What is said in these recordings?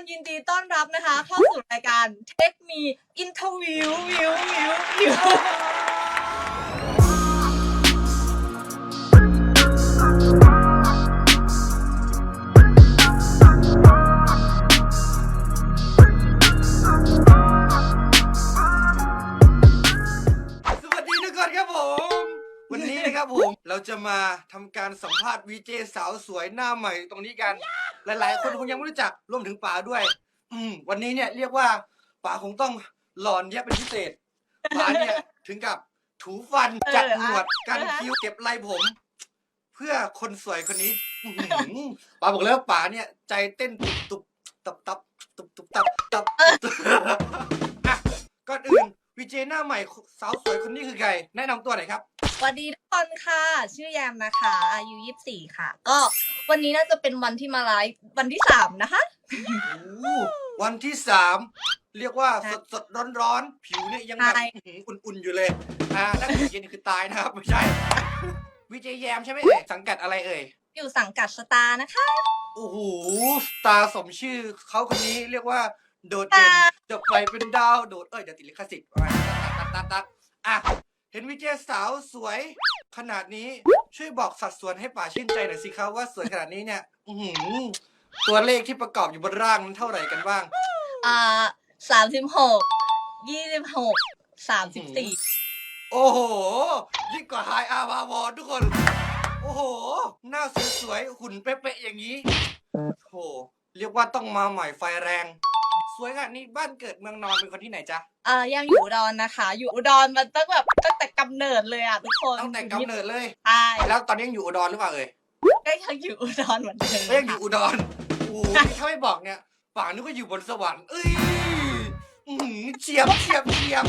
คนยินดีต้อนรับนะคะ เข้าสู่รายการ Take Me Interview วิววิววิวสวัสดีทุกคนครับผม วันนี้นะครับผม เราจะมาทำการสัมภาษณ์วีเจสาวสวยหน้าใหม่ตรงนี้กัน หลาย ๆ คนคงยังไม่รู้จักรวมถึงป๋าด้วย อืมวันนี้เนี่ยเรียกว่าป๋าคงต้องหลอนเยอะเป็นพิเศษป๋าเนี่ยถึงกับถูฟันจัดหนวดกันคิ้วเก็บไรผม เพื่อคนสวยคนนี้อื้อหือป๋าบอกแล้ววาป๋าเนี่ย ใจเต้นตุบตุบตับตับตุบตุบตับตับอะก่อนอื่นวีเจหน้าใหม่สาวสวยคนนี้คือใครแนะนำตัวหน่อยครับ สวัสดีทุก คนค่ะชื่อแยมนะคะ อายุ24ค่ะ ก็วันนี้น่าจะเป็นวันที่มาไลฟ์วันที่3นะคะ โอ้วันที่สามเรียกว่าใช่สดสดร้อนร้อนๆ ผิวเนี่ยยังแบบใช่ อื้อหืออุ่นๆอยู่เลย อ่าถ้าผิวเย็นคือตายนะครับ ไม่ใช่ วิจัยแยมใช่ไหมเอ่ยสังกัดอะไรเอ่ย อยู่สังกัดสตาร์นะคะ โอ้โหสตาร์สมชื่อเขาคนนี้เรียกว่า โดดเด่นอ่าจะไปเป็นดาวโดดเอ้ยเดี๋ยวติดลิขสิทธิ์เอาไว้ตัดตัดตัดตัดอะ เห็นวิจัยสาวสวย ขนาดนี้ช่วยบอกสัดส่วนให้ป่าชื่นใจหน่อยสิครับว่าสวยขนาดนี้เนี่ยอือหือตัวเลขที่ประกอบอยู่บนร่างนั้นเท่าไหร่กันบ้าง อ่าสามสิบหกยี่สิบหกสามสิบสี่โอ้โห ยิ่งกว่าไฮอาร์วาวอนทุกคน โอ้โห หน้าสวยๆหุ่นเป๊ะๆอย่างนี้โอ้โหเรียกว่าต้องมาใหม่ไฟแรงส วยขนาดนี้บ้านเกิดเมืองนอนเป็นคนที่ไหนจ๊ะอ่ายังอยู่อุดรนะคะ อยู่อุดรมันตั้งแบบตั้งแต่กำเนิดเลยอะทุกคนตั้งแต่กำเนิดเลยใช่แล้วตอนนี้ยังอยู่อุดรหรือเปล่าเอ่ยก็ยังอยู่อุดรเหมือนเดิมก็ยังอยู่อุดรโอ้โหนี่ถ้าไม่บอกเนี่ยป่านึกว่าอยู่บนสวรรค์เอ้ยอื้อหือเฉียบเฉียบเฉียบ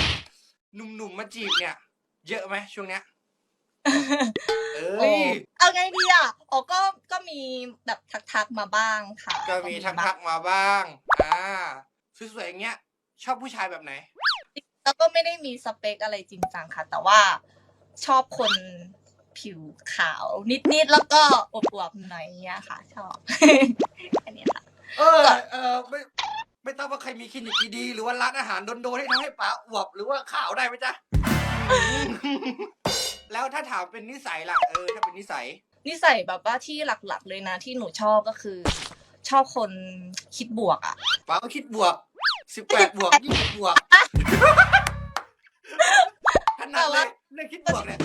หนุ่มๆมาจีบเนี่ย เยอะไหมช่วงเนี้ยเอ้ยเอาไงดีอะอ๋อก็ก็มีแบบทักๆมาบ้างค่ะ ก็มีทักทักๆมาบ้าง อ่า สวยๆอย่างเงี้ย ชอบผู้ชายแบบไหน แล้วก็ไม่ได้มีสเปคอะไรจริงจังค่ะ แต่ว่าชอบคนผิวขาวนิดๆ แล้วก็อวบๆหน่อยเงี้ยค่ะ ชอบ อันนี้ค่ะ เออ เออไม่ไม่ต้องว่าใครมีคลินิกดีๆหรือว่าร้านอาหารโดนๆให้ทำให้ป๋าอวบหรือว่าขาวได้ไหมจ๊ะ แล้วถ้าถามเป็นนิสัยล่ะเออถ้าเป็นนิสัย นิสัยแบบว่าที่หลักๆ เลยนะที่หนูชอบก็คือ ชอบคนคิดบวกอะ ป๋าก็คิดบวกสิบแปดบวกยี่สิบบวกถนัดเลยเรื่องคิดบวกเนี่ย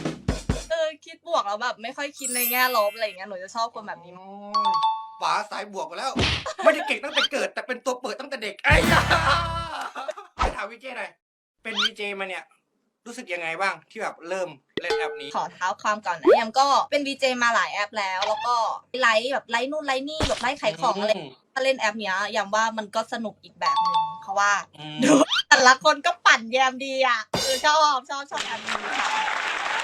เออคิดบวกแล้วแบบ ไม่ค่อยคิดในแง่ลบอะไรอย่างเงี้ยหนูจะชอบคนแบบนี้มากโอ้ยป๋าสายบวกมาแล้ว ไม่ได้เก่งตั้งแต่เกิด แต่เป็นตัวเปิดตั้งแต่เด็กไอ้ยาไปถามวีเจหน่อยเป็นวีเจมาเนี่ย รู้สึกยังไงบ้างที่แบบเริ่ม เล่นแอปนี้ ขอเท้าความก่อนนะแอมก็เป็นวีเจมาหลายแอปแล้ว แล้วก็ไลฟ์แบบไลฟ์นู่นไลฟ์นี่แบบไลฟ์ขายของอะไรถ้าเล่นแอปเนี้ยยามว่ามันก็สนุกอีกแบบหนึ่งเพราะว่าอืมดูแต่ละคนก็ปั่นแยมดีอะคือชอบชอบชอบแอปนี้ค่ะ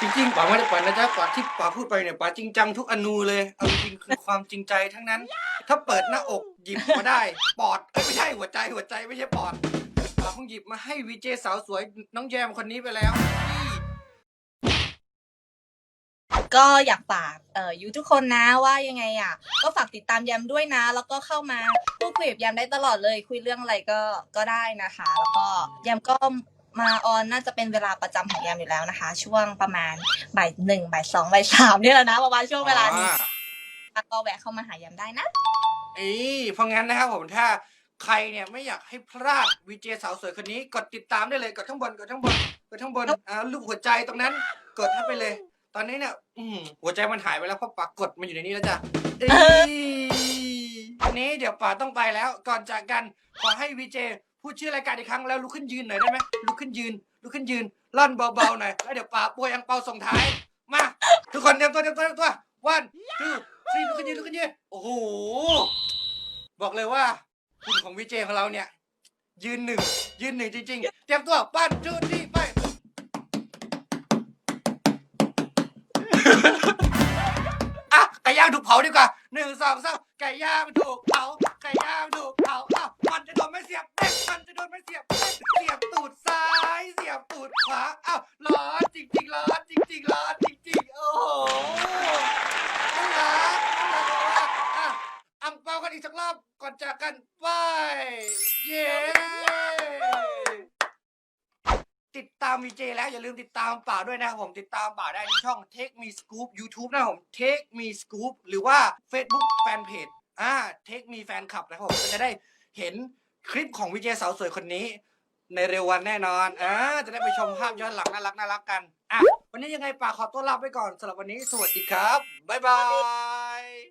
จริงๆป๋าไม่ได้ป๋านะจ๊ะป๋าที่ป๋าพูดไปเนี่ยป๋าจริงจังทุกอนูเลยเอาจริงๆคือความจริงใจทั้งนั้น ถ้าเปิดหน้าอกหยิบมาได้ ปอดเอ้ยไม่ใช่หัวใจหัวใจไม่ใช่ปอดป๋าเพิ่งหยิบมาให้วีเจสาวสวยน้องแยมคนนี้ไปแล้วนี่ ก็อยากฝากเอ่อยูทุกคนนะว่ายังไงอะ ก็ฝากติดตามแยมด้วยนะ แล้วก็เข้ามาพูดคุยกับแยมได้ตลอดเลย คุยเรื่องอะไรก็ก็ได้นะคะ แล้วก็แยมก็มาออนน่าจะเป็นเวลาประจำของแยมอยู่แล้วนะคะ ช่วงประมาณบ่ายหนึ่งบ่ายสองบ่ายสามเนี่ยแหละนะประมาณช่วงเวลานี้อ่าก็แวะเข้ามาหาแยมได้นะเอ้ยเพราะงั้นนะครับผมถ้าใครเนี่ยไม่อยากให้พลาดวีเจสาวสวยคนนี้ กดติดตามได้เลยกดข้างบนกดข้างบนกดข้างบนอ่ารูปหัวใจตรงนั้น กดให้ไปเลย ตอนนี้เนี่ยอืมหัวใจมันหายไปแล้วเพราะปากกดมันอยู่ในนี้แล้วจ้ะเอ้ยวันนี้เดี๋ยวป๋าต้องไปแล้ว ก่อนจากกันขอให้วีเจพูดชื่อรายการอีกครั้งแล้วลุกขึ้นยืนหน่อยได้ไหมลุกขึ้นยืนลุกขึ้นยืนล่อนเบาๆหน่อยแล้วเดี๋ยวป๋าป่วยอังเปาส่งท้ายมาทุกคนเตรียมตัวเตรียมตัวเตรียมตัววันทูซีลุกขึ้นยืนลุกขึ้นยืนโอ้โหบอกเลยว่าคุณของวิเจของเราเนี่ย ยืนหนึ่งยืนหนึ่งจริงๆ เตรียมตัวปั้นจูดีางถูกเผาดีกว่าหนึ่งสองสามไก่ย่างถูกเผาไก่ย่างถูกเผาอ้าวมันจะโดนไม่เสียบเด็กมันจะโดนไม่เสียบเด็กเสียบตูดซ้าย เสียบตูดขวาอ้าวร้อนจริงๆร้อนจริงๆร้อนจริงๆโอ้โหน่ารักน่ารักอะอังเปากันอีกสักรอบก่อนจะจากกันบายเย้ ติดตามวีเจแล้วอย่าลืมติดตามป่าด้วยนะครับผมติดตามป่าได้ที่ช่อง Take Me Scoop YouTube นะครับผม Take Me Scoop หรือว่า Facebook Fanpage อ่า Take Me Fan Club นะครับผมก็จะได้เห็นคลิปของวีเจสาวสวยคนนี้ ในเร็ววันแน่นอนอ่าจะได้ไปชมภาพย้อนหลังน่ารักน่ารักกันอะวันนี้ยังไงป่าขอตัวลาไปก่อนสำหรับวันนี้สวัสดีครับบ๊ายบาย